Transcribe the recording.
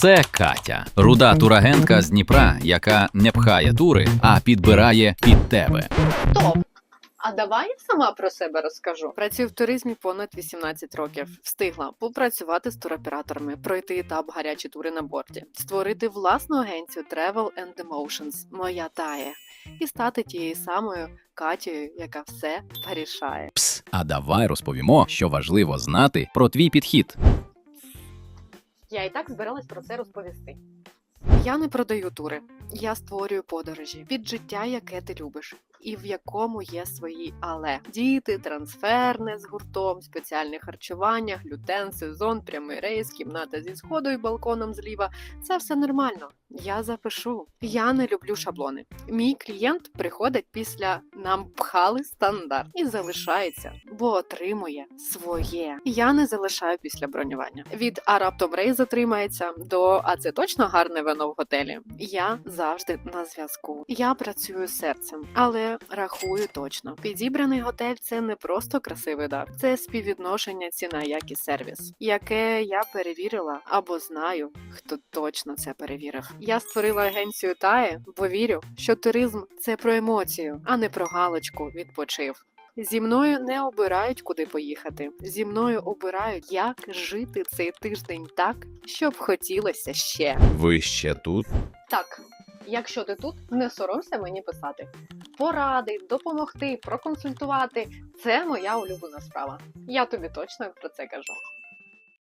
Це Катя, руда турагентка з Дніпра, яка не пхає тури, а підбирає під тебе. Топ. А давай я сама про себе розкажу. Працюю в туризмі понад 18 років. Встигла попрацювати з туроператорами, пройти етап гарячі тури на борті, створити власну агенцію Travel and Emotions, моя тає, і стати тією самою Катєю, яка все порішає. Пс, а давай розповімо, що важливо знати про твій підхід. Я і так збиралась про це розповісти. Я не продаю тури, я створюю подорожі. Під життя, яке ти любиш, і в якому є свої але діти, трансферне з гуртом, спеціальне харчування, глютен, сезон, прямий рейс, кімната зі сходу і балконом зліва. Це все нормально. Я запишу. Я не люблю шаблони. Мій клієнт приходить після нам пхали стандарт і залишається, бо отримує своє. Я не залишаю після бронювання. Від а раптом рейс затримається до а це точно гарне вино в готелі. Я завжди на зв'язку. Я працюю серцем, але рахую точно. Підібраний готель це не просто красивий дар, це співвідношення ціна якість сервіс, яке я перевірила або знаю, хто точно це перевірив. Я створила агенцію Тає, бо вірю, що туризм це про емоцію, а не про галочку відпочив. Зі мною не обирають, куди поїхати. Зі мною обирають, як жити цей тиждень так, щоб хотілося ще. Ви ще тут? Так, якщо ти тут, не соромся мені писати. Поради, допомогти, проконсультувати це моя улюблена справа. Я тобі точно про це кажу.